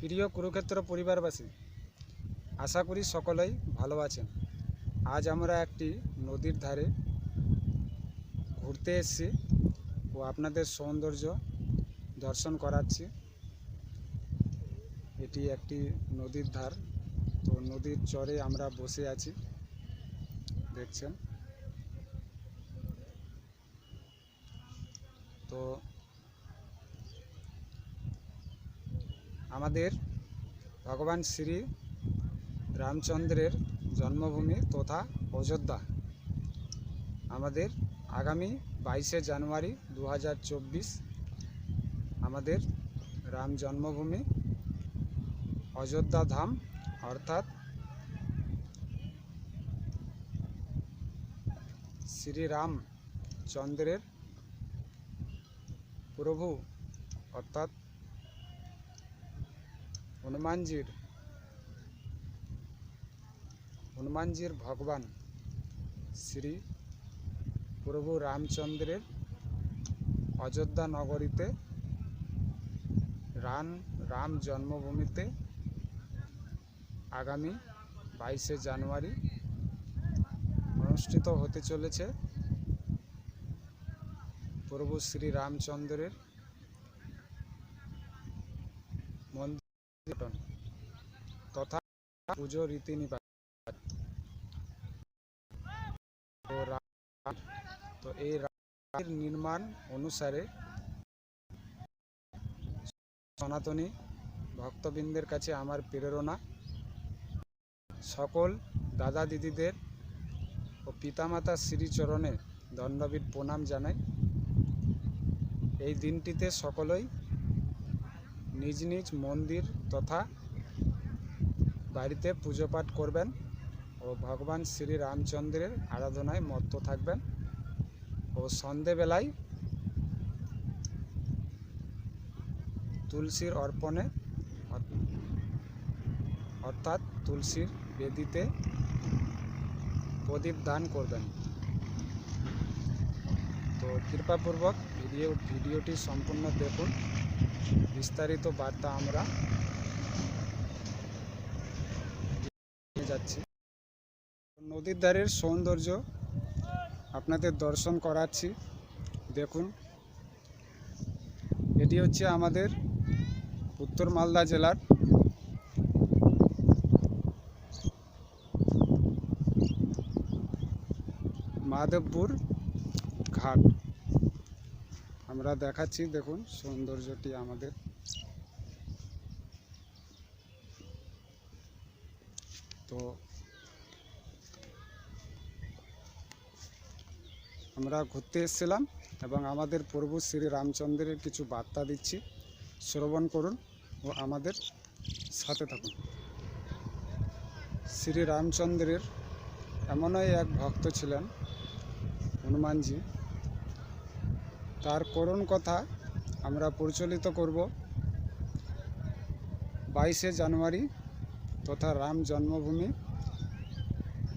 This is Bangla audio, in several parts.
প্রিয় কুরুক্ষেত্র পরিবারবাসী, আশা করি সকলেই ভালো আছেন। আজ আমরা একটি নদীর ধারে ঘুরতে এসেছি ও আপনাদের সৌন্দর্য দর্শন করাচ্ছি। এটি একটি নদীর ধার, তো নদীর চরে আমরা বসে আছি। দেখছেন? তো আমাদের ভগবান শ্রী রামচন্দ্রের জন্মভূমি তথা অযোধ্যা। আমাদের আগামী বাইশে জানুয়ারি দু হাজার চব্বিশ আমাদের রাম জন্মভূমি অযোধ্যা ধাম অর্থাৎ শ্রীরাম চন্দ্রের প্রভু অর্থাৎ হনুমানজির হনুমানজির ভগবান শ্রী প্রভু রামচন্দ্রের অযোধ্যা নগরীতে রাম রাম জন্মভূমিতে আগামী বাইশে জানুয়ারি অনুষ্ঠিত হতে চলেছে। প্রভু শ্রী রামচন্দ্রের মন্দির তথা পুজো রীতিনিবাস তো তো এই রামের নির্মাণ অনুসারে সনাতনী ভক্তবৃন্দের কাছে আমার প্রেরণা। সকল দাদা দিদিদের ও পিতামাতা শ্রীচরণে দণ্ডবিদ প্রণাম জানাই। এই দিনটিতে সকলেই নিজ নিজ মন্দির তথা বাড়িতে পুজো পাঠ করবেন ও ভগবান শ্রী রামচন্দ্রের আরাধনায় মত্ত থাকবেন ও সন্ধেবেলায় তুলসীর অর্পণে অর্থাৎ তুলসীর বেদিতে প্রদীপ দান করবেন। তো কৃপাপূর্বক ভিডিও ভিডিওটি সম্পূর্ণ দেখুন। বিস্তারিত বার্তা আমরা নিয়ে যাচ্ছি। নদীর ধারের সৌন্দর্য আপনাদের দর্শন করাচ্ছি। দেখুন, এটি হচ্ছে আমাদের উত্তর মালদা জেলার মাধবপুর ঘাট। আমরা দেখাচ্ছি, দেখুন সৌন্দর্যটি আমাদের। তো আমরা ঘুরতে এসেছিলাম এবং আমাদের প্রভু শ্রী রামচন্দ্রের কিছু বার্তা দিচ্ছি। শ্রবণ করুন ও আমাদের সাথে থাকুন। শ্রী রামচন্দ্রের এমনই এক ভক্ত ছিলেন, হনুমানজি। তার করুণ কথা আমরা প্রচলিত করব। বাইশে জানুয়ারি তথা রাম জন্মভূমি,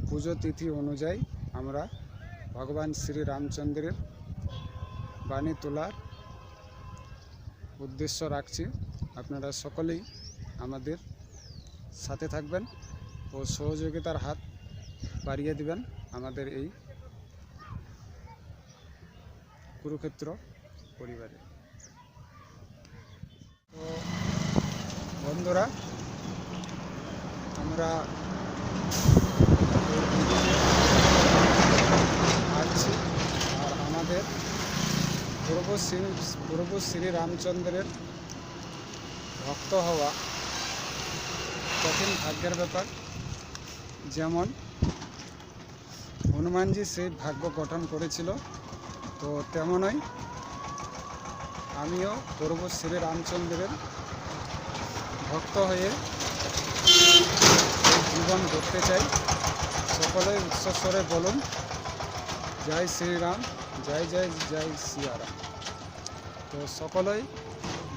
পুজো তিথি অনুযায়ী আমরা ভগবান শ্রী রামচন্দ্রের বাণী তোলার উদ্দেশ্য রাখছি। আপনারা সকলেই আমাদের সাথে থাকবেন ও সহযোগিতার হাত বাড়িয়ে দিবেন আমাদের এই কুরুক্ষেত্র পরিবারে। তো বন্ধুরা আমরা আসছি আর আমাদের প্রভু শ্রী প্রভু শ্রী রামচন্দ্রের ভক্ত হওয়া কঠিন ভাগ্যের ব্যাপার। যেমন হনুমানজি সেই ভাগ্য গঠন করেছিল, তো তেমনই আমিও প্রভু শ্রী রামচন্দ্রের ভক্ত হয়ে জীবন গড়তে চাই। সকলে উচ্চস্বরে বলুন, জয় শ্রীরাম, জয় জয় জয় সিয়ারাম। তো সকলেই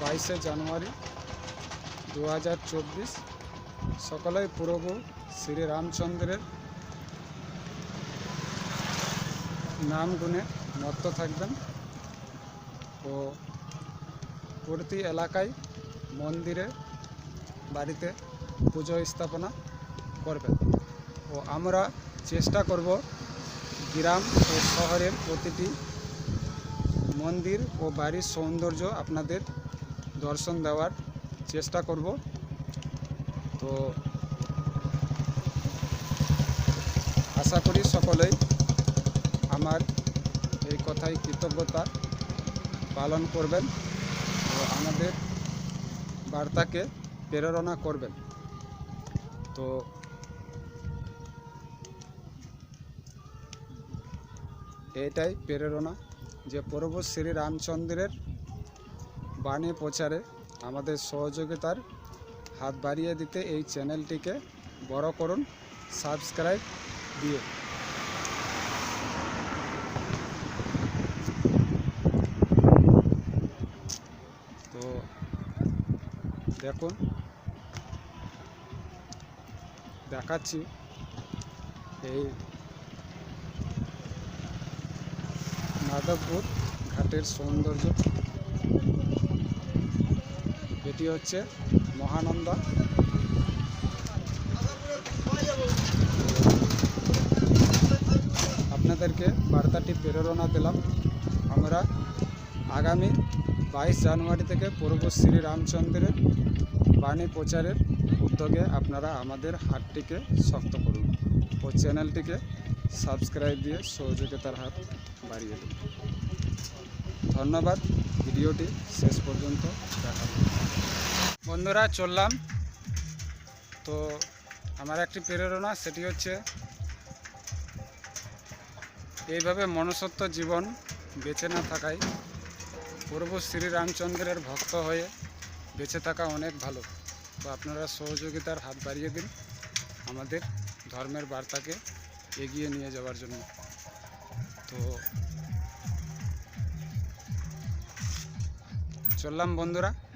বাইশে জানুয়ারি দু হাজার চব্বিশ, সকলেই প্রভু শ্রী রামচন্দ্রের নাম গুণে মত্ত থাকবেন। ও প্রতি এলাকায় মন্দিরে, বাড়িতে পুজো স্থাপনা করবেন ও আমরা চেষ্টা করব গ্রাম ও শহরের প্রতিটি মন্দির ও বাড়ির সৌন্দর্য আপনাদের দর্শন দেওয়ার চেষ্টা করব। তো আশা করি সকলেই আমার এই কথাই কৃতজ্ঞতা পালন করবেন ও আমাদের বার্তাকে প্রেরণা করবেন। তো এটাই প্রেরণা যে প্রভু শ্রী রামচন্দ্রের বাণী প্রচারে আমাদের সহযোগিতার হাত বাড়িয়ে দিতে এই চ্যানেলটিকে বড় করুন, সাবস্ক্রাইব দিয়ে। তো দেখুন, দেখাচ্ছি এই মাধবপুর ঘাটের সৌন্দর্য। এটি হচ্ছে মহানন্দা। আপনাদেরকে বার্তাটি প্রেরণা দিলাম। আমরা আগামী বাইশ জানুয়ারি থেকে পূর্ব শ্রী রামচন্দ্রের বাণী প্রচারের উদ্যোগে আপনারা আমাদের হাতটিকে শক্ত করুন ও চ্যানেলটিকে সাবস্ক্রাইব দিয়ে সহযোগিতার হাত বাড়িয়ে দিন। ধন্যবাদ। ভিডিওটি শেষ পর্যন্ত জন্য। বন্ধুরা, চললাম। তো আমার একটি প্রেরণা, সেটি হচ্ছে এইভাবে মনুষ্যত্ব জীবন বেঁচে না থাকায় প্রভু শ্রীরামচন্দ্রের ভক্ত হয়ে বেঁচে থাকা অনেক ভালো। তো আপনারা সহযোগিতার হাত বাড়িয়ে দিন। আমাদের ধর্মের বার্তাকে এগিয়ে নিয়ে যাওয়ার জন্য। তো চললাম বন্ধুরা।